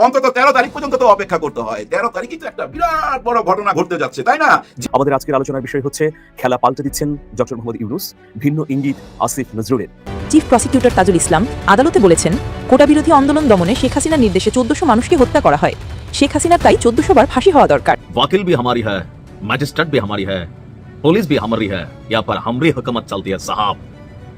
অন্তত তেরো তারিখ পর্যন্ত তো অপেক্ষা করতে হয় তেরো তারিখই তো একটা বিরাট বড় ঘটনা ঘটতে যাচ্ছে তাই না আমাদের আজকের আলোচনার বিষয় হচ্ছে খেলা পাল্টে দিচ্ছেন ডক্টর মোহাম্মদ ইউনুস ভিন্ন ইঙ্গিত আসিফ নজরুলের চিফ প্রসিকিউটর তাজুল ইসলাম আদালতে বলেছেন কোটা বিরোধী আন্দোলন দমনে শেখ হাসিনার নির্দেশে চোদ্দশো মানুষকে হত্যা করা হয় শেখ হাসিনার তাই চোদ্দশো বার ফাঁসি হওয়া দরকার वकील भी हमारी है मजिस्ट्रेट भी हमारी है पुलिस भी हमारी है यहाँ पर हमारी हुकूमत चलती है साहब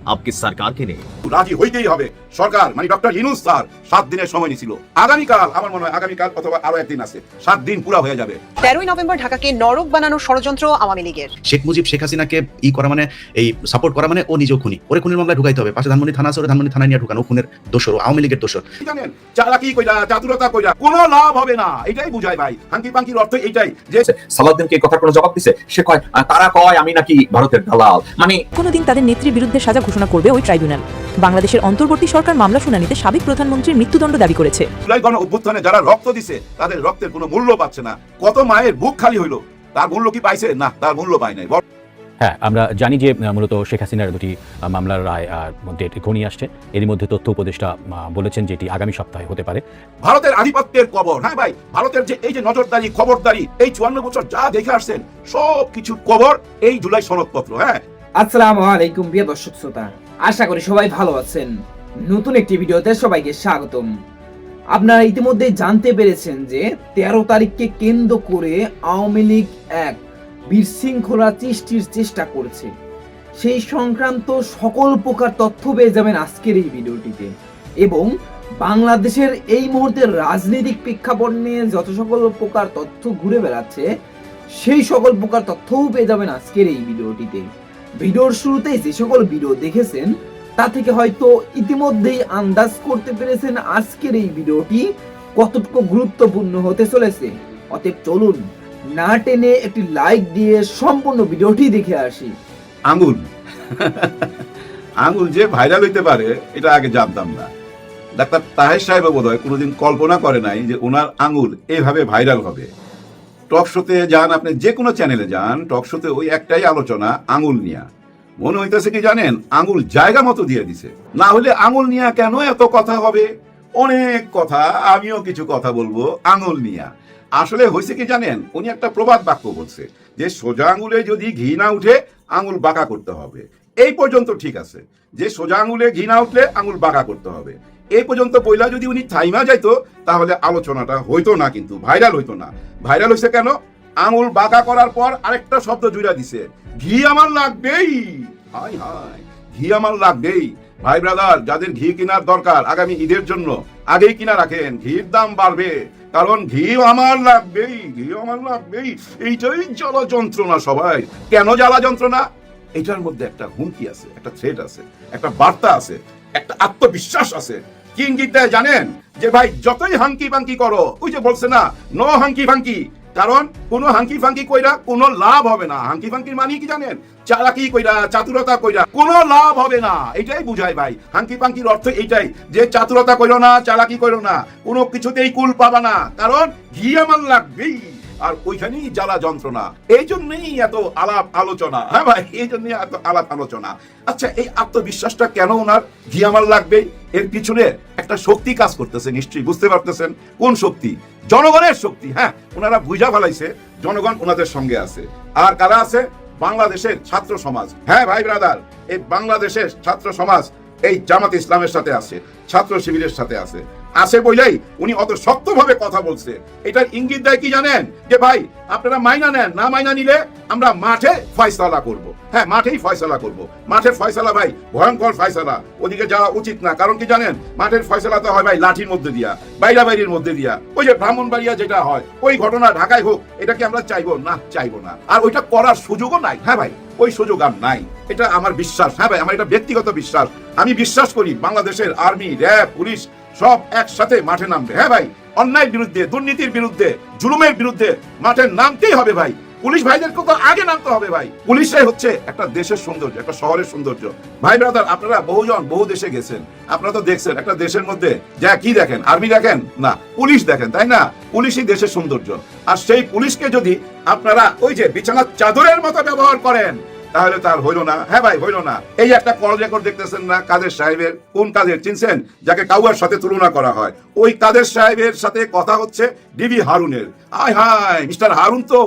आपकी सरकार की नहीं রাজি হইতেই হবে সরকার মানে ডক্টর ইনুস স্যার সাত দিনের সময় নিছিল আগামীকাল আমার মনে হয় আগামীকাল অথবা আরো একদিন আছে সাত দিন পুরা হয়ে যাবে তেরোই নভেম্বর ঢাকাকে নরক বানানোর ষড়যন্ত্র আওয়ামী লীগের শেখ মুজিব শেখ হাসিনাকে ই করা মানে এই সাপোর্ট করা মানে ও নিজেও খুনি ওরে খুনির মামলায় ঢুকাইতে হবে পাশে ধানমন্ডি থানা আছে ওরে ধানমন্ডি থানায় নিয়ে ঢুকানো ও খুনের দোষর ও আওয়ামী লীগের দোষর কি জানেন চালাকি কইরা চাতুরতা কইরা কোনো লাভ হবে না এটাই বুঝায় ভাই হাঙ্কি পাঙ্কির অর্থ এইটাই যে সালাউদ্দিনকে এই কথার কোনো জবাব দিছে সে কয় আহ, তারা কয় আমি নাকি ভারতের দালাল মানে কোনোদিন তাদের নেত্রীর বিরুদ্ধে সাজা ঘোষণা করবে ওই ট্রাইব্যুনাল। বাংলাদেশের অন্তর্বর্তী সরকার মামলা শুনানিতে সাবেক প্রধানমন্ত্রীর মৃত্যুদণ্ড দাবি করেছে। জুলাই গণ অভ্যুত্থানে যারা রক্ত দিছে তাদের রক্তের কোনো মূল্য পাচ্ছে না। কত মায়ের বুক খালি হইল? তার মূল্য কি পাইছে? না তার মূল্য পায় নাই। হ্যাঁ আমরা জানি যে মূলত শেখ হাসিনার দুটি মামলার রায় মধ্যে এটি ঘনিয়ে আসছে। এরই মধ্যে তথ্য উপদেষ্টা বলেছেন যে এটি আগামী সপ্তাহে হতে পারে। ভারতের আধিপত্যের কবর। হ্যাঁ ভাই ভারতের যে এই যে নজরদারি খবরদারি এই চুয়ান্ন বছর যা দেখে আসছেন সব কিছুর কবর এই জুলাই সনদপত্র। হ্যাঁ আসসালামু আলাইকুম প্রিয় দর্শক শ্রোতা। আশা করি সবাই ভালো আছেন। নতুন একটি ভিডিওতে সবাইকে স্বাগতম। আপনারা ইতিমধ্যে জানতে পেরেছেন যে তেরো তারিখকে কেন্দ্র করে আওয়ামী লীগ এক বিশৃঙ্খলা সৃষ্টির চেষ্টা করছে। সেই সংক্রান্ত সকল প্রকার তথ্য পেয়ে যাবেন আজকের এই ভিডিওটিতে। এবং বাংলাদেশের এই মুহূর্তের রাজনৈতিক প্রেক্ষাপট নিয়ে যত সকল প্রকার তথ্য ঘুরে বেড়াচ্ছে, সেই সকল প্রকার তথ্যও পেয়ে যাবেন আজকের এই ভিডিওটিতে। ভিডিওর শুরুতেই যে সকল ভিডিও দেখেছেন, তা থেকে হয়তো ইতিমধ্যেই আন্দাজ করতে পেরেছেন আজকের এই ভিডিওটি কতটুকু গুরুত্বপূর্ণ হতে চলেছে। অতএব চলুন না টেনে একটি লাইক দিয়ে সম্পূর্ণ ভিডিওটি দেখে আসি। আঙ্গুল আঙ্গুল যে ভাইরাল হইতে পারে, এটা আগে জানতাম না। ডাক্তার তাহের সাহেব বোধ হয় কোনোদিন কল্পনা করে নাই যে ওনার আঙ্গুল এভাবে ভাইরাল হবে। টক শোতে যান আপনি যে কোনো চ্যানেলে যান, টক শোতে ওই একটাই আলোচনা, আঙুল নিয়া। মনে হইতেছে কি জানেন? আঙুল জায়গা মতো দিয়ে দিছে। না হলে আঙুল নিয়া কেন এত কথা হবে? অনেক কথা, আমিও কিছু কথা বলব। আঙুল নিয়া। আসলে হয়েছে কি জানেন? উনি একটা প্রবাদ বাক্য বলছে যে, সোজা আঙুলে যদি ঘি না উঠে, আঙুল বাঁকা করতে হবে। এই পর্যন্ত ঠিক আছে। যে সোজা আঙুলে ঘি না উঠলে, আঙুল বাঁকা করতে হবে। এই পর্যন্ত বইলা যদি উনি থাইমা যাইতো, তাহলে আলোচনাটা হইতো না কিন্তু, ভাইরাল হইতো না। ভাইরাল হইছে কেন? আঙুল বাঁকা করার পর আরেকটা শব্দ জুড়া দিছে, ঘি আমার লাগবেই। হাই হাই, ঘি আমার লাগবেই। ভাই ব্রাদার, যাদের ঘি কেনার দরকার আগামী ঈদের জন্য, আগেই কিনা রাখেন, ঘির দাম বাড়বে, কারণ ঘি আমার লাগবেই ঘি আমার লাগবেই। এইটাই জ্বালা যন্ত্রণা সবাই। কেন জ্বালা যন্ত্রণা? এটার মধ্যে একটা হুমকি আছে, একটা থ্রেট আছে, একটা বার্তা আছে। একটা আত্মবিশ্বাস আছে। কি জানেন? যে ভাই, যতই হাঙ্কি ফাঙ্কি করো, ওই যে বলছে না, নো হাঙ্কি ফাঙ্কি। কারণ কোনো হাঙ্কি ফাঙ্কি কইরা কোনো লাভ হবে না। হাঙ্কি ফাঙ্কির মানে কি জানেন? চালাকি কইরা, চাতুরতা কইরা, কোনো লাভ হবে না। এটাই বুঝায় ভাই। হাঙ্কি ফাঙ্কির অর্থ এইটাই যে চাতুরতা কইরো না, চালাকি কইরো না, কোনো কিছুতেই কুল পাবা না। কারণ ঘি আমার লাগবেই। আর ওইখানেই জ্বালা যন্ত্রণা। এই জন্যই এত আলাপ আলোচনা। হ্যাঁ ভাই, এই জন্যই এত আলাপ আলোচনা। আচ্ছা এই আত্মবিশ্বাসটা কেন ওনার? ঘি আমার লাগবে। এর পিছনে একটা শক্তি কাজ করতেছে, নিশ্চয়ই বুঝতে পারতেছেন। কোন শক্তি? জনগণের শক্তি। হ্যাঁ ওনারা বুঝা ফেলাইছে, জনগণ ওনাদের সঙ্গে আছে। আর কারা আছে? বাংলাদেশের ছাত্র সমাজ। হ্যাঁ ভাই ব্রাদার এই বাংলাদেশের ছাত্র সমাজ এই জামাত ইসলামের সাথে আছে, ছাত্র শিবিরের সাথে আছে। আছে বইলেই উনি অত শক্তভাবে কথা বলছে। এটার ইঙ্গিত দেয় কি জানেন? যে ভাই, আপনারা মাইনা নেন, না মাইনা নিলে আমরা মাঠে ফয়সালা করব। হ্যাঁ মাঠেই ফয়সালা করব। মাঠের ফয়সালা ভাই, ভয়ঙ্কর ফয়সালা। ওদিকে যাওয়া উচিত না। কারণ কি জানেন? মাঠের ফয়সালা তো হয় ভাই লাঠির মধ্যে দিয়া বাইরা বাইরের মধ্যে দিয়া। ওই যে ব্রাহ্মণবাড়িয়া যেটা হয়, ওই ঘটনা ঢাকায় হোক এটা কি আমরা চাইব না চাইব না। আর ওইটা করার সুযোগও নাই। হ্যাঁ ভাই, ওই সুযোগ আর নাই। এটা আমার বিশ্বাস। হ্যাঁ ভাই, আমার এটা ব্যক্তিগত বিশ্বাস। আমি বিশ্বাস করি বাংলাদেশের আর্মি, র্যাব, পুলিশ সব একসাথে মাঠে নামবে। হ্যাঁ ভাই, অন্যায়ের বিরুদ্ধে, দুর্নীতির বিরুদ্ধে, জুলুমের বিরুদ্ধে মাঠে নামতেই হবে ভাই। পুলিশ ভাইদেরকে তো আগে নামতে হবে ভাই। পুলিশরাই হচ্ছে একটা দেশের সৌন্দর্য, একটা শহরের সৌন্দর্য। ভাই ব্রাদার আপনারা বহুজন বহু দেশে গেছেন। আপনারা তো দেখছেন একটা দেশের মধ্যে যা কি দেখেন আর্মি দেখেন? না, পুলিশ দেখেন, তাই না? পুলিশই দেশের সৌন্দর্য। আর সেই পুলিশকে যদি আপনারা ওই যে বিছানার চাদরের মতো ব্যবহার করেন তাহলে তার হইল না। হ্যাঁ ভাই, হইল না। এই একটা কল রেকর্ড দেখতেছেন না কাদের সাহেবের, কোন কাদের চিনছেন? যাকে কাউয়ার সাথে তুলনা করা হয়। ওই কাদের সাহেবের সাথে কথা হচ্ছে ডিবি হারুনের। আয় হায়, মিস্টার হারুন তো।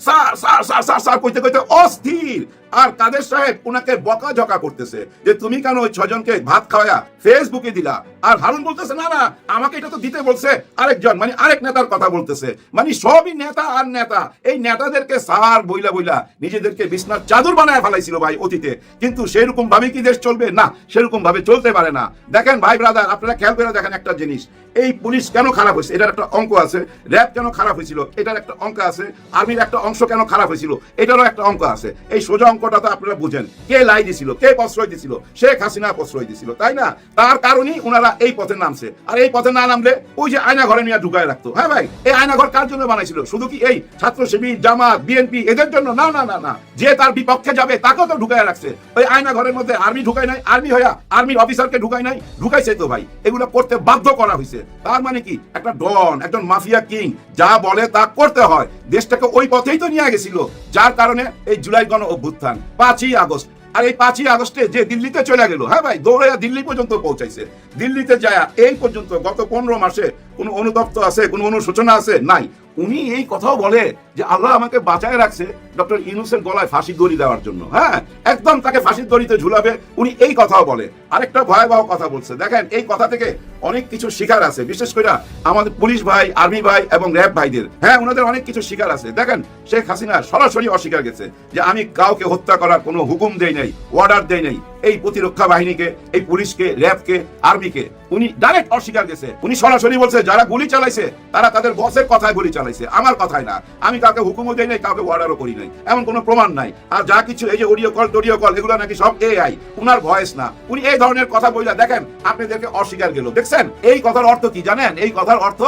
Sir sir sir sir sir, কইতে কইতে অস্থির। আর কাদের সাহেব ওনাকে বকা ঝকা করতেছে যে তুমি কেন ওই ছজনকে ভাত খাওয়া ফেসবুকে দিলা? আর হারুন বলতেছে, না না, আমাকে এটা তো দিতে বলছে আরেকজন মানে আরেক নেতার কথা বলতেছে। মানে সবই নেতা আর নেতা। এই নেতাদেরকে সার বইলা বইলা নিজেদেরকে বিছনার চাদর বানায় ফেলাইছিল ভাই অতীতে। কিন্তু সেরকম ভাবে কি দেশ চলবে? না সেরকম ভাবে চলতে পারে না। দেখেন ভাই ব্রাদার আপনারা খেয়াল করে দেখেন একটা জিনিস। এই পুলিশ কেন খারাপ হয়েছে? এটার একটা অঙ্ক আছে। র্যাব কেন খারাপ হয়েছিল? এটার একটা অঙ্ক আছে। আর্মির একটা অংশ কেন খারাপ হয়েছিল? এটারও একটা অঙ্ক আছে। এই সোজা অঙ্কটা আপনারা বুঝেন। কে লাই দিছিল, কে প্রশ্রয় দিছিল, শেখ হাসিনা প্রশ্রয় দিছিল, তাই না? তার কারণেই ওনারা এই পথে নামছে। আর এই পথে না নামলে ওই যে আয়না ঘরে নিয়ে ঢুকায় রাখতো। হ্যাঁ ভাই, এই আয়না ঘর কার জন্য বানাইছিল? শুধু কি এই ছাত্র শিবির জামাত, বিএনপি, এদের জন্য? না না না না। যে তার বিপক্ষে যাবে, তাকেও তো ঢুকায় রাখছে। ওই আয়না ঘরের মধ্যে আর্মি ঢুকায় নাই, আর্মি হইয়া আর্মির অফিসারকে ঢুকায় নাই, ঢুকাইছে তো ভাই। এগুলো করতে বাধ্য করা হয়েছে তার মানে কি? একটা ডন, একজন মাফিয়া কিং, যা বলে তা করতে হয়। দেশটাকে ওই পথেই তো নিয়ে গেছিল। যার কারণে এই জুলাই গণ অভ্যুত্থান। পাঁচই আগস্ট। আর এই পাঁচই আগস্টে যে দিল্লিতে চলে গেল হ্যাঁ ভাই, দৌড়াইয়া দিল্লি পর্যন্ত পৌঁছাইছে। দিল্লিতে যায় এই পর্যন্ত গত পনেরো মাসে কোনো অনুতপ্ত আছে, কোনো অনুশোচনা আছে? নাই। উনি এই কথাও বলে যে আল্লাহ আমাকে বাঁচায় রাখছে ডক্টর ইনুসের গলায় ফাঁসি দড়ি দেওয়ার জন্য হ্যাঁ? একদম তাকে ফাঁসির দড়িতে ঝুলাবে, উনি এই কথাও বলে। আরেকটা ভয়াবহ কথা বলছে। দেখেন, এই কথা থেকে অনেক কিছু শিকার আছে। বিশেষ করে আমাদের পুলিশ ভাই, আর্মি ভাই এবং র্যাব ভাইদের। হ্যাঁ ওনাদের অনেক কিছু শিকার আছে। দেখেন, শেখ হাসিনা সরাসরি অস্বীকার গেছে যে আমি কাউকে হত্যা করার কোনো হুকুম দেই নাই অর্ডার দেই নাই। এই প্রতিরক্ষা বাহিনীকে, এই পুলিশকে, র্যাবকে, আর্মিকে, উনি ডাইরেক্ট অস্বীকার গেছে উনি সরাসরি বলছে, যারা গুলি চালাইছে, তারা তাদের বসের কথায় গুলি চালাইছে। আমার কথায় না। আমি কাউকে হুকুমও দেই নাই, কাউকে অর্ডারও করি নাই। এমন কোনো প্রমাণ নাই। আর যা কিছু এই যে অডিও কল টোডিও কল এগুলো নাকি সব এআই উনার ভয়েস না। উনি এই ধরনের কথা বইলা দেখেন, আপনাদেরকে অস্বীকার গেল দেখছেন? এই কথার অর্থ কি জানেন? এই কথার অর্থ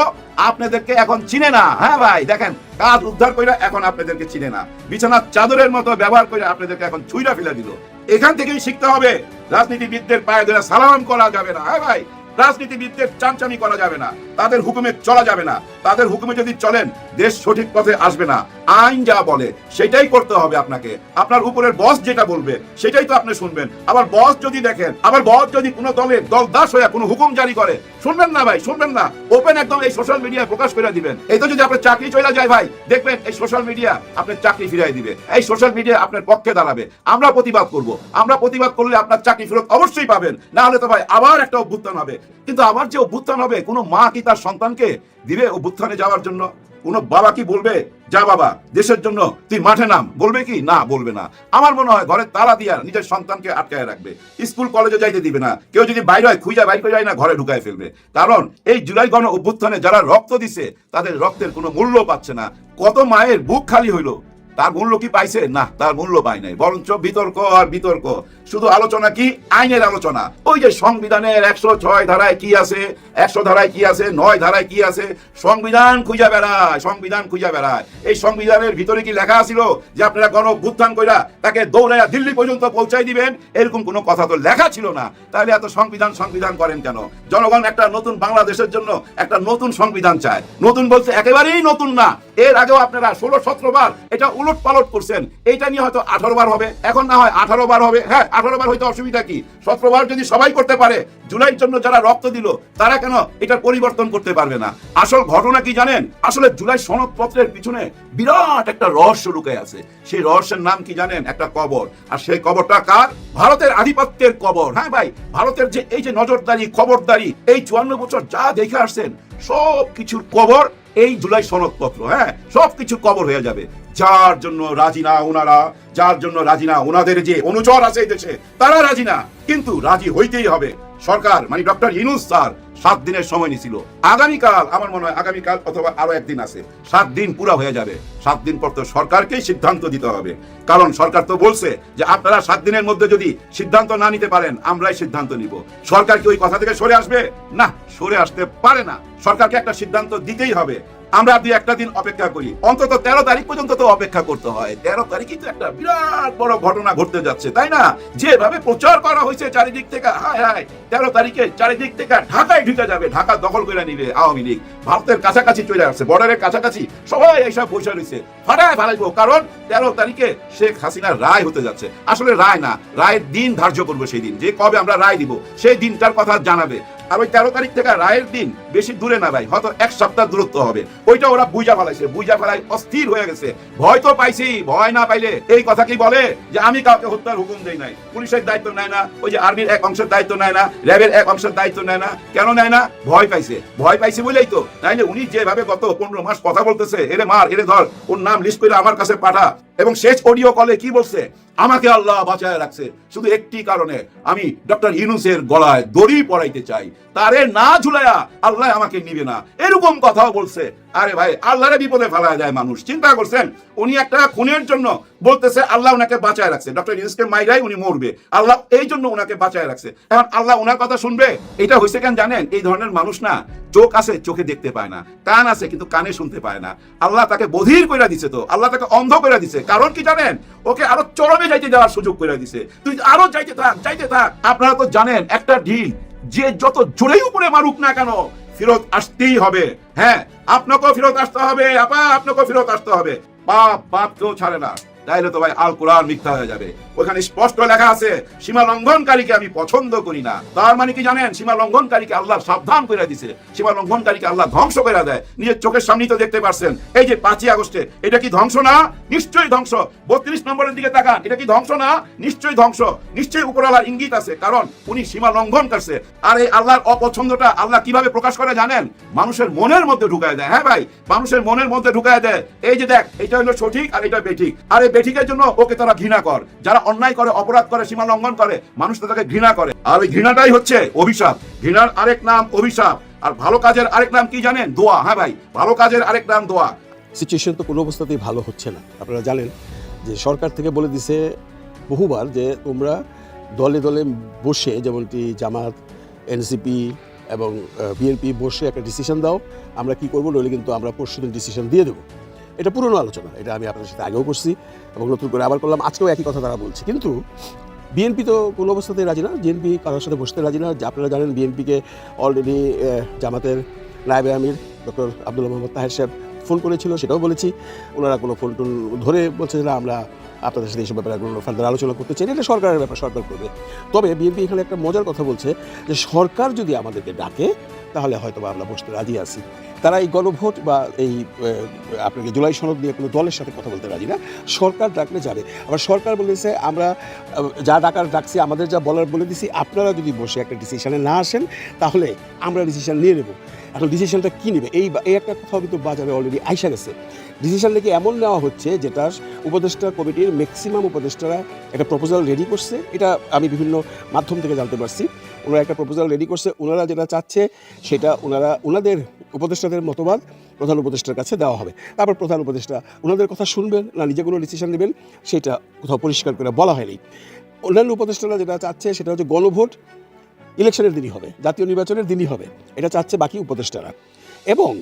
আপনাদেরকে এখন চিনে না। হ্যাঁ ভাই, দেখেন, কাজ উদ্ধার করে এখন আপনাদেরকে চিনে না। বিছানার চাদরের মতো ব্যবহার করে আপনাদেরকে এখন ছুঁড়া ফেলে দিল। এখান থেকেই শিখতে হবে, রাজনীতিবিদদের পায়ে ধরে সালাম করা যাবে না। হ্যাঁ ভাই, রাজনীতিবিদদের চামচামি করা যাবে না। তাদের হুকুমে চলা যাবে না। তাদের হুকুমে যদি চলেন, দেশ সঠিক পথে আসবে না। আইন যা বলে, সেটাই করতে হবে আপনাকে। আপনার উপরের বস যেটা বলবে, সেটাই তো আপনি শুনবেন। আবার বস যদি দেখেন, আবার বস যদি কোনো দলের দল দাস হয়ে কোনো হুকুম জারি করে, শুনবেন না ভাই, শুনবেন না। ওপেন একদম এই সোশ্যাল মিডিয়ায় প্রকাশ করে দিবেন। এই তো যদি আপনার চাকরি চলে যায় ভাই, দেখবেন এই সোশ্যাল মিডিয়া আপনার চাকরি ফিরিয়ে দিবে। এই সোশ্যাল মিডিয়া আপনার পক্ষে দাঁড়াবে। আমরা প্রতিবাদ করব। আমরা প্রতিবাদ করলে আপনার চাকরি ফেরত অবশ্যই পাবেন। না হলে তো ভাই আবার একটা অভ্যুত্থান হবে। কিন্তু আবার যে অভ্যুত্থান হবে, কোনো মা কি তার সন্তানকে দিবে অভ্যুত্থানে যাওয়ার জন্য। কোনো বাবা কি বলবে, যা বাবা, দেশের জন্য তুই মাঠে নাম। বলবে কি? না, বলবে না। আমার মনে হয় ঘরে তালা দিয়া নিজের সন্তানকে আটকায় রাখবে। স্কুল, কলেজে যাইতে দিবে না। কেউ যদি বাইরে হয়, খুঁজা বাইর যায় না, ঘরে ঢুকায় ফেলবে। কারণ এই জুলাই গণ অভ্যুত্থানে যারা রক্ত দিছে, তাদের রক্তের কোনো মূল্য পাচ্ছে না। কত মায়ের বুক খালি হইল। তার মূল্য কি পাইছে? না, তার মূল্য পায় নাই। বরঞ্চ বিতর্ক আর বিতর্ক। শুধু আলোচনা কি? আইনের আলোচনা। ওই যে সংবিধানের একশো ছয় ধারায় কি আছে? একশো ধারায় কি আছে? নয় ধারায় কি আছে? সংবিধান খুঁজা বেড়ায়, সংবিধান খুঁজা বেড়ায়। এই সংবিধানের ভিতরে কি লেখা ছিল যে আপনারা গণ অভ্যুত্থান কইরা তাকে দৌড়াইয়া দিল্লি পর্যন্ত পৌঁছাই দিবেন? এরকম কোনো কথা তো লেখা ছিল না। তাহলে এত সংবিধান সংবিধান করেন কেন? জনগণ একটা নতুন বাংলাদেশের জন্য একটা নতুন সংবিধান চায়। নতুন বলতে একেবারেই নতুন না। এর আগেও আপনারা ষোলো, সতেরো বার এটা উলট পালট করছেন। এইটা নিয়ে হয়তো আঠারো বার হবে। এখন না হয় আঠারো বার হবে। হ্যাঁ আঠারো বার হয়তো অসুবিধা কি? সতেরো বার যদি সবাই করতে পারে, জুলাইয়ের জন্য যারা রক্ত দিল, তারা কেন এটার পরিবর্তন করতে পারবে না? আসল ঘটনা কি জানেন? আসলে জুলাই সনদপত্রের পিছনে বিরাট একটা রহস্য লুকে আছে। সেই রহস্যের নাম কি জানেন? একটা কবর। আর সেই কবরটা কার? ভারতের আধিপত্যের কবর। হ্যাঁ ভাই, ভারতের যে এই যে নজরদারি, খবরদারি, এই চুয়ান্ন বছর যা দেখে আসছেন সব কিছুর কবর এই জুলাই সনদপত্র। হ্যাঁ সব কিছু কবর হয়ে যাবে। যার জন্য রাজি না ওনারা, যার জন্য রাজি না ওনাদের যে অনুচর আছে দেশে, তারা রাজি না। কিন্তু রাজি হইতেই হবে। সরকার মানে ডক্টর ইনুস স্যার, সাত দিনের সময় নিছিল। আগামীকাল, আমার মনে হয় আগামীকাল অথবা আরও একদিন আছে। সাত দিন পুরা হয়ে যাবে। সাত দিন পর তো সরকারকেই সিদ্ধান্ত দিতে হবে। কারণ সরকার তো বলছে যে আপনারা সাত দিনের মধ্যে যদি সিদ্ধান্ত না নিতে পারেন, আমরাই সিদ্ধান্ত নিব। সরকার কি ওই কথা থেকে সরে আসবে? না, সরে আসতে পারে না। সরকারকে একটা সিদ্ধান্ত দিতেই হবে। আমরা দুই একটা দিন অপেক্ষা করি। অন্তত তেরো তারিখ পর্যন্ত তো অপেক্ষা করতে হয়। তেরো তারিখই তো একটা বিরাট বড় ঘটনা ঘটতে যাচ্ছে, তাই না? যেভাবে প্রচার করা হয়েছে চারিদিক থেকে, হায় হায়, তেরো তারিখে চারিদিক থেকে ঢাকায় ঢুকে যাবে, ঢাকা দখল করে নিবে আওয়ামী লীগ। ভারতের কাছাকাছি চলে আসছে, বর্ডারের কাছাকাছি সবাই এইসব বসে রয়েছে। ফাটায় ফালাইবো, কারণ তেরো তারিখে শেখ হাসিনার রায় হতে যাচ্ছে। আসলে রায় না, রায়ের দিন ধার্য করব সেই দিন, যে কবে আমরা রায় দিব, সেই দিনটার কথা জানাবে। আর ওই তেরো তারিখ থেকে রায়ের দিন বেশি দূরে না ভাই, হয়তো এক সপ্তাহ দূরত্ব হবে। ওইটা ওরা বুঝা ফেলাইছে, বুঝা ফেলাই অস্থির হয়ে গেছে। ভয় তো পাইছি, ভয় না পাইলে এই কথা কি বলে? যে আমি কাউকে হত্যার হুকুম দেই নাই, পুলিশের দায়িত্ব নেয় না, ওই যে আর্মির এক অংশের দায়িত্ব নেয় না, র্যাবের এক অংশের দায়িত্ব নেয় না, কেন নেয় না? ভয় পাইছে ভয় পাইছে বলেই তো। তাইলে উনি যেভাবে গত পনেরো মাস কথা বলতেছে, এরে মার, এরে ধর, ওর নাম লিস্ট করে আমার কাছে পাঠা। এবং শেষ অডিও কলে কি বলছে? আমাকে আল্লাহ বাঁচায় রাখছে, শুধু একটি কারণে আমি ডক্টর ইউনুসের গলায় দড়ি পড়াইতে চাই। তারে না ঝুলাইয়া আল্লাহ আমাকে নিবে না। এরকম কথাও বলছে। আরে ভাই, আল্লাহরে বিপদে ফেলা যায় মানুষ। চিন্তা করছেন, উনি একটা খুনের জন্য বলতেছে, আল্লাহ ওনাকে বাঁচায় রাখছে। ডক্টর ইউনুসকে মাইরাই উনি মরবে। আল্লাহ এই জন্য ওনাকে বাঁচায় রাখছে। এখন আল্লাহ ওনার কথা শুনবে? এটা হয়েছে কেন জানেন? এই ধরনের মানুষ না, চোখ আছে, চোখে দেখতে পায় না। কান আছে, কিন্তু কানে শুনতে পায় না। আল্লাহ তাকে বধির করে দিছে তো। আল্লাহ তাকে অন্ধ করে দিছে। কারণ কি জানেন? ওকে আরও চরমে যাইতে যাওয়ার সুযোগ করে দিছে। তুই আরও যাইতে থাক যাইতে থাক। আপনারা তো জানেন, একটা ঢিল যে যত জোরেই উপরে মারুক না কেন, ফেরত আসতেই হবে। হ্যাঁ আপনাকেও ফেরত আসতে হবে, আপা, আপনাকেও ফেরত আসতে হবে। পাপ পাপ কেউ ছাড়ে না। তাইলে তো ভাই আল কোরআন মিথ্যা হয়ে যাবে। ওখানে স্পষ্ট লেখা আছে, সীমা লঙ্ঘনকারীকে আমি পছন্দ করি না। তার মানে কি জানেন? সীমা লঙ্ঘনকারীকে আল্লাহ সাবধান করে দিছে। সীমা লঙ্ঘনকারীকে আল্লাহ ধ্বংস করে দেয়। নিজের চোখের সামনেই তো দেখতে পারছেন। এই যে পাঁচই আগস্টে, এটা কি ধ্বংস না? নিশ্চয়ই ধ্বংস। বত্রিশ নম্বরের দিকে তাকান, এটা কি ধ্বংস না? নিশ্চয়ই ধ্বংস। নিশ্চয়ই উপরওয়ালার ইঙ্গিত আছে, কারণ উনি সীমা লঙ্ঘন করছে। আর এই আল্লাহর অপছন্দটা আল্লাহ কীভাবে প্রকাশ করে জানেন? মানুষের মনের মধ্যে ঢুকায় দেয়। হ্যাঁ ভাই, মানুষের মনের মধ্যে ঢুকায় দেয়। এই যে দেখ, এটা হলো সঠিক আর এটা বেঠিক। আর বেঠিকের জন্য ওকে তারা ঘৃণা কর। যারা অন্যায় করে, অপরাধ করে, সীমা লঙ্ঘন করে, মানুষ তো তাকে ঘৃণা করে। আর ওই ঘৃণাটাই হচ্ছে অভিশাপ। ঘৃণার আরেক নাম অভিশাপ। আর ভালো কাজের আরেক নাম কি জানেন? দোয়া। হ্যাঁ ভাই, ভালো কাজের আরেক নাম দোয়া। সিচুয়েশন তো কোনো অবস্থাতেই ভালো হচ্ছে না। আপনারা জানেন যে সরকার থেকে বলে দিছে বহুবার যে তোমরা দলে দলে বসে যেমনটি জামাত এনসিপি এবং বিএনপি বসে একটা ডিসিশন দাও। আমরা কি করব? নইলে কিন্তু আমরা পরশুদিন ডিসিশন দিয়ে দেবো। এটা পুরনো আলোচনা, এটা আমি আপনাদের সাথে আগেও করছি এবং নতুন করে আবার করলাম। আজকেও একই কথা তারা বলছে। কিন্তু বিএনপি তো কোনো অবস্থাতেই রাজি না। বিএনপি কারোর সাথে বসতে রাজি না। আপনারা জানেন, বিএনপিকে অলরেডি জামাতের নায়েবে আমির ডক্টর আব্দুল মোহাম্মদ তাহের সাহেব ফোন করেছিল, সেটাও বলেছি। ওনারা কোনো ফোন টোন ধরে বলছে যে, না, আমরা আপনাদের সাথে এইসব ব্যাপারে কোনো ফার্দার আলোচনা করতে চাই এটা সরকারের ব্যাপার, সরকার করবে। তবে বিএনপি এখানে একটা মজার কথা বলছে যে, সরকার যদি আমাদেরকে ডাকে, তাহলে হয়তো আমরা বসতে রাজি আছি। তারা এই গণভোট বা এই আপনাকে জুলাই সনদ নিয়ে কোনো দলের সাথে কথা বলতে রাজি না। সরকার ডাকলে যাবে আবার সরকার বলেছে, আমরা যা ডাকার ডাকছি, আমাদের যা বলার বলে দিছি, আপনারা যদি বসে একটা ডিসিশনে না আসেন, তাহলে আমরা ডিসিশন নিয়ে নেব। এখন ডিসিশনটা কী নেবে? এই এই একটা কথাও কিন্তু বাজারে অলরেডি আইসা গেছে। ডিসিশন নাকি এমন নেওয়া হচ্ছে যেটা উপদেষ্টা কমিটির ম্যাক্সিমাম উপদেষ্টারা একটা প্রপোজাল রেডি করছে। এটা আমি বিভিন্ন মাধ্যম থেকে জানতে পারছি। ওনারা একটা প্রপোজাল রেডি করছে, ওনারা যেটা চাচ্ছে সেটা ওনারা, ওনাদের উপদেষ্টাদের মতবাদ প্রধান উপদেষ্টার কাছে দেওয়া হবে। তারপর প্রধান উপদেষ্টা ওনাদের কথা শুনবেন না নিজে কোনো ডিসিশন নেবেন, সেটা কোথাও পরিষ্কার করে বলা হয়নি। অন্যান্য উপদেষ্টারা যেটা চাচ্ছে সেটা হচ্ছে গণভোট ইলেকশনের দিনই হবে, জাতীয় নির্বাচনের দিনই হবে, এটা চাচ্ছে বাকি উপদেষ্টারা। এবং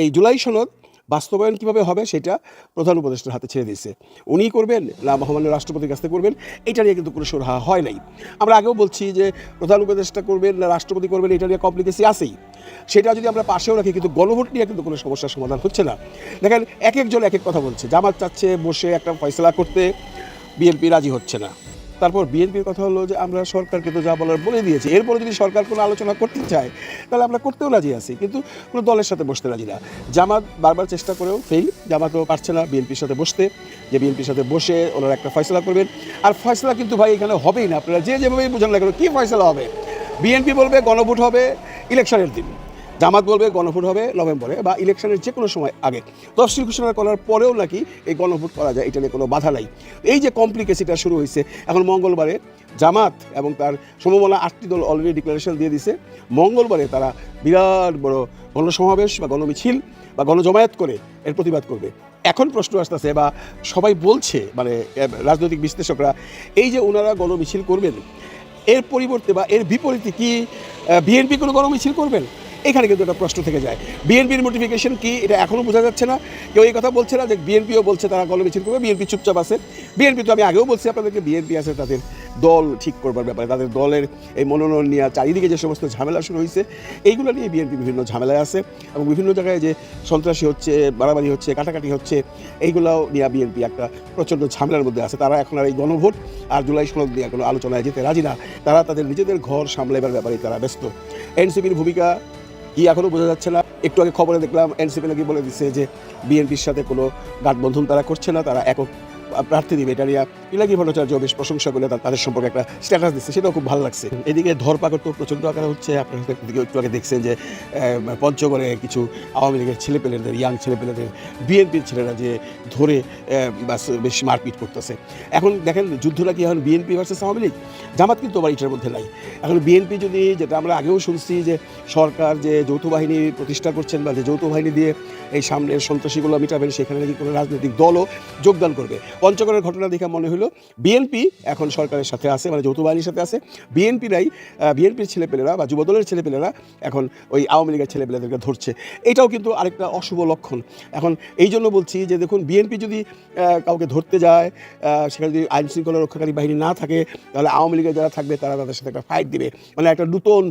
এই জুলাই সনদ বাস্তবায়ন কীভাবে হবে সেটা প্রধান উপদেষ্টার হাতে ছেড়ে দিয়েছে। উনি করবেন না মহামান্য রাষ্ট্রপতির কাছ থেকে করবেন, এটা নিয়ে কিন্তু কোনো সুরাহা হয় নাই। আমরা আগেও বলছি যে প্রধান উপদেষ্টা করবেন না রাষ্ট্রপতি করবেন, এটা নিয়ে কমপ্লিকেসি আছেই। সেটা যদি আমরা পাশেও রাখি, কিন্তু গণভোট নিয়ে কিন্তু কোনো সমস্যার সমাধান হচ্ছে না। দেখেন, এক একজন এক এক কথা বলছে, জামাত চাচ্ছে বসে একটা ফয়সলা করতে, বিএনপি রাজি হচ্ছে না। তারপর বিএনপির কথা হলো যে আমরা সরকারকে তো যা বলার বলে দিয়েছি। এরপরে যদি সরকার কোনো আলোচনা করতে চায়, তাহলে আমরা করতেও রাজি আছি, কিন্তু কোনো দলের সাথে বসতে রাজি না। জামাত বারবার চেষ্টা করেও ফেল জামাতও পারছে না বিএনপির সাথে বসতে, যে বিএনপির সাথে বসে ওনারা একটা ফয়সলা করবেন। আর ফয়সলা কিন্তু ভাই এখানে হবেই না, আপনারা যে যেভাবেই বোঝান না কেন, কী ফয়সলা হবে? বিএনপি বলবে গণভোট হবে, ইলেকশনের দিন। জামাত বলবে, গণভোট হবে নভেম্বরে বা ইলেকশনের যে কোনো সময় আগে। তফসিল ঘোষণা করার পরেও নাকি এই গণভোট করা যায়, এটা নিয়ে কোনো বাধা নাই। এই যে কমপ্লিকেসিটা শুরু হয়েছে, এখন মঙ্গলবারে জামাত এবং তার সমমনা আটটি দল অলরেডি ডিক্লারেশন দিয়ে দিছে। মঙ্গলবারে তারা বিরাট বড় গণসমাবেশ বা গণমিছিল বা গণজমায়েত করে এর প্রতিবাদ করবে। এখন প্রশ্ন আসতেছে, বা সবাই বলছে মানে রাজনৈতিক বিশ্লেষকরা, এই যে ওনারা গণমিছিল করবেন, এর পরিবর্তে বা এর বিপরীতে কি বিএনপি কোনো গণমিছিল করবেন? এখানে কিন্তু একটা প্রশ্ন থেকে যায়। বিএনপির মোটিফিকেশন কি? এটা এখনও বোঝা যাচ্ছে না। কেউ এই কথা বলছে না যে বিএনপিও বলছে তারা গণ মিছিল করবে, বিএনপি চুপচাপ আছে। বিএনপি তো আমি আগেও বলছি, আপনাদেরকে বিএনপি আছে, তাদের দল ঠিক করবার ব্যাপারে, তাদের দলের এই মনোনয়ন নিয়ে চারিদিকে যে সমস্ত ঝামেলা শুরু হয়েছে, এইগুলো নিয়ে বিএনপি বিভিন্ন ঝামেলায় আছে এবং বিভিন্ন জায়গায় যে সন্ত্রাসী হচ্ছে, বাড়াবাড়ি হচ্ছে, কাটাকাটি হচ্ছে, এইগুলাও নিয়ে বিএনপি একটা প্রচণ্ড ঝামেলার মধ্যে আছে। তারা এখন আর এই গণভোট আর জুলাই সনদ নিয়ে কোনো আলোচনায় যেতে রাজি না। তারা তাদের নিজেদের ঘর সামলাইবার ব্যাপারে তারা ব্যস্ত। এনসিপির ভূমিকা কি এখনও বোঝা যাচ্ছে না। একটু আগে খবরে দেখলাম, এনসিপি নাকি বলে দিচ্ছে যে, বিএনপির সাথে কোনো গাঠবন্ধন তারা করছে না, তারা একক প্রার্থী দিবে, এটা নিয়ে ইলাকি ভট্টাচার্য বেশ প্রশংসা করে তাদের সম্পর্কে একটা স্ট্যাটাস দিচ্ছে, সেটাও খুব ভালো লাগছে। এদিকে ধরপাকড় তো প্রচণ্ড আকারে হচ্ছে, আপনারা একটু- আগে দেখছেন যে পঞ্চগড়ে কিছু আওয়ামী লীগের ছেলেপেলেদের ইয়াং ছেলেপেলেদের, বিএনপির ছেলেরা যে ধরে বেশ মারপিট করতেছে। এখন দেখেন যুদ্ধটা কি এখন বিএনপি ভার্সেস আওয়ামী লীগ? জামাত কিন্তু আবার এটার মধ্যে নাই। এখন বিএনপি যদি যেটা আমরা আগেও শুনছি যে, সরকার যে যৌথ বাহিনী প্রতিষ্ঠা করছেন বা যে যৌথ বাহিনী দিয়ে এই সামনের সন্ত্রাসীগুলো মিটাবেন, সেখানে নাকি কোনো রাজনৈতিক দলও যোগদান করবে। পঞ্চগড়ের ঘটনা দেখে মনে হলো, বিএনপি এখন সরকারের সাথে আছে মানে যৌথ বাহিনীর সাথে আছে। বিএনপিরাই বিএনপির ছেলেপেলেরা বা যুবদলের ছেলেপেলেরা এখন ওই আওয়ামী লীগের ছেলেপেলেদেরকে ধরছে। এটাও কিন্তু আরেকটা অশুভ লক্ষণ। এখন এই জন্য বলছি যে দেখুন, বিএনপি যদি কাউকে ধরতে যায় সেখানে যদি আইন শৃঙ্খলা রক্ষাকারী বাহিনী না থাকে, তাহলে আওয়ামী লীগের যারা থাকবে, তারা তাদের সাথে একটা ফাইট দিবে। মানে একটা নতুন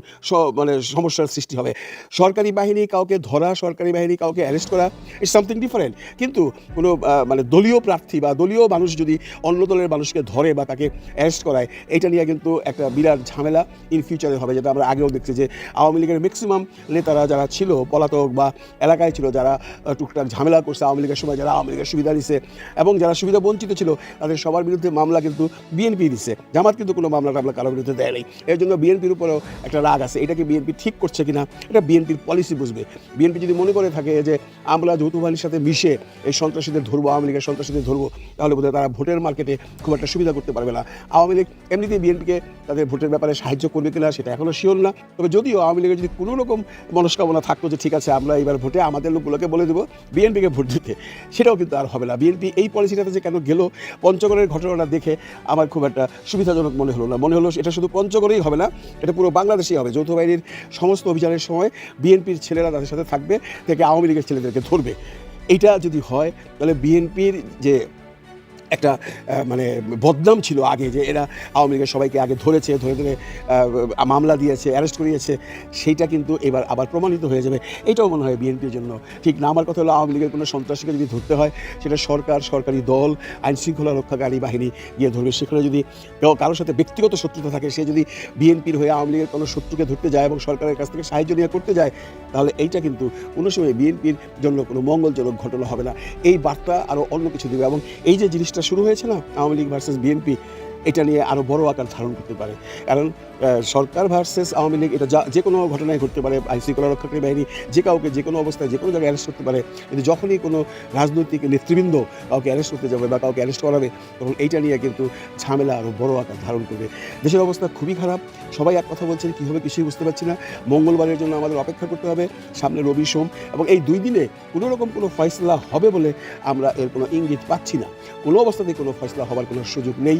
মানে সমস্যার সৃষ্টি হবে। সরকারি বাহিনী কাউকে ধরা, সরকারি বাহিনী কাউকে অ্যারেস্ট করা ইটস সামথিং ডিফারেন্ট কিন্তু কোনো মানে দলীয় প্রার্থী বা দলীয় মানুষ যদি অন্য দলের মানুষকে ধরে বা তাকে অ্যারেস্ট করায়, এটা নিয়ে কিন্তু একটা বিরাট ঝামেলা ইন ফিউচারে হবে, যেটা আমরা আগেও দেখছি যে আওয়ামী লীগের ম্যাক্সিমাম নেতারা যারা ছিল, পলাতক বা এলাকায় ছিল, যারা টুকটাক ঝামেলা করছে আওয়ামী লীগের সময়, যারা আওয়ামী লীগের সুবিধা দিছে এবং যারা সুবিধা বঞ্চিত ছিল, তাদের সবার বিরুদ্ধে মামলা কিন্তু বিএনপি দিছে। জামাত কিন্তু কোনো মামলা টামলা কারোর বিরুদ্ধে দেয় নাই। এর জন্য বিএনপির উপরেও একটা রাগ আছে। এটাকে বিএনপি ঠিক করছে কিনা, এটা বিএনপির পলিসি বুঝবে। বিএনপি যদি মনে করে থাকে যে আমরা যৌথ বাহিনীর সাথে মিশে এই সন্ত্রাসীদের ধরবো, আওয়ামী লীগের সন্ত্রাসীদের ধরবো, তাহলে বোধহয় তারা ভোটের মার্কেটে খুব একটা সুবিধা করতে পারবে না। আওয়ামী লীগ এমনিতে বিএনপিকে তাদের ভোটের ব্যাপারে সাহায্য করবে কিনা সেটা এখনও শিওর না। তবে যদিও আওয়ামী লীগের যদি কোনো রকম মনস্কামনা থাকতো যে ঠিক আছে, আমরা এবার ভোটে আমাদের লোকগুলোকে বলে দেবো, বিএনপিকে ভোট দিতে, সেটাও কিন্তু আর হবে না। বিএনপি এই পলিসিটাতে যে কেন গেল, পঞ্চগড়ের ঘটনাটা দেখে আমার খুব একটা সুবিধাজনক মনে হলো না। মনে হলো এটা শুধু পঞ্চগড়েই হবে না, এটা পুরো বাংলাদেশেই হবে। যৌথ বাহিনীর সমস্ত অভিযানের সময় বিএনপির ছেলেরা তাদের সাথে থাকবে, থেকে আওয়ামী লীগের ছেলেদেরকে ধরবে। এটা যদি হয়, তাহলে বিএনপির যে একটা মানে বদনাম ছিল আগে যে এরা আওয়ামী লীগের সবাইকে আগে ধরেছে, ধরে ধরে মামলা দিয়েছে, অ্যারেস্ট করিয়েছে, সেইটা কিন্তু এবার আবার প্রমাণিত হয়ে যাবে। এটাও মনে হয় বিএনপির জন্য। ঠিক না, আমার কথা হলো আওয়ামী লীগের কোনো সন্ত্রাসীকে যদি ধরতে হয়, সেটা সরকার, সরকারি দল, আইন শৃঙ্খলা রক্ষাকারী বাহিনী গিয়ে ধরবে। সেখানে যদি কারোর সাথে ব্যক্তিগত শত্রুতা থাকে, সে যদি বিএনপির হয়ে আওয়ামী লীগের কোনো শত্রুকে ধরতে যায় এবং সরকারের কাছ থেকে সাহায্য নিয়ে করতে যায়, তাহলে এইটা কিন্তু কোনো সময় বিএনপির জন্য কোনো মঙ্গলজনক ঘটনা হবে না। এই বার্তা আরও অন্য কিছু দেবে এবং এই যে জিনিসটা শুরু হয়েছে না আওয়ামী লীগ ভার্সেস বিএনপি এটা নিয়ে আরও বড় আকার ধারণ করতে পারে। কারণ সরকার ভার্সেস আওয়ামী লীগ, এটা যা যে কোনো ঘটনায় ঘটতে পারে, আইন শৃঙ্খলা রক্ষাকারী বাহিনী যে কাউকে যে কোনো অবস্থায় যে কোনো জায়গায় অ্যারেস্ট করতে পারে, কিন্তু যখনই কোনো রাজনৈতিক নেতৃবৃন্দ কাউকে অ্যারেস্ট করতে যাবে বা কাউকে অ্যারেস্ট করাবে, তখন এইটা নিয়ে কিন্তু ঝামেলা আরও বড় আকার ধারণ করবে। দেশের অবস্থা খুবই খারাপ। সবাই এক কথা বলছেন, কী হবে কিছুই বুঝতে পারছি না। মঙ্গলবারের জন্য আমাদের অপেক্ষা করতে হবে, সামনে রবি সোম, এবং এই দুই দিনে কোনো রকম কোনো ফয়সলা হবে বলে আমরা এর কোনো ইঙ্গিত পাচ্ছি না। কোনো অবস্থাতেই কোনো ফয়সলা হওয়ার কোনো সুযোগ নেই।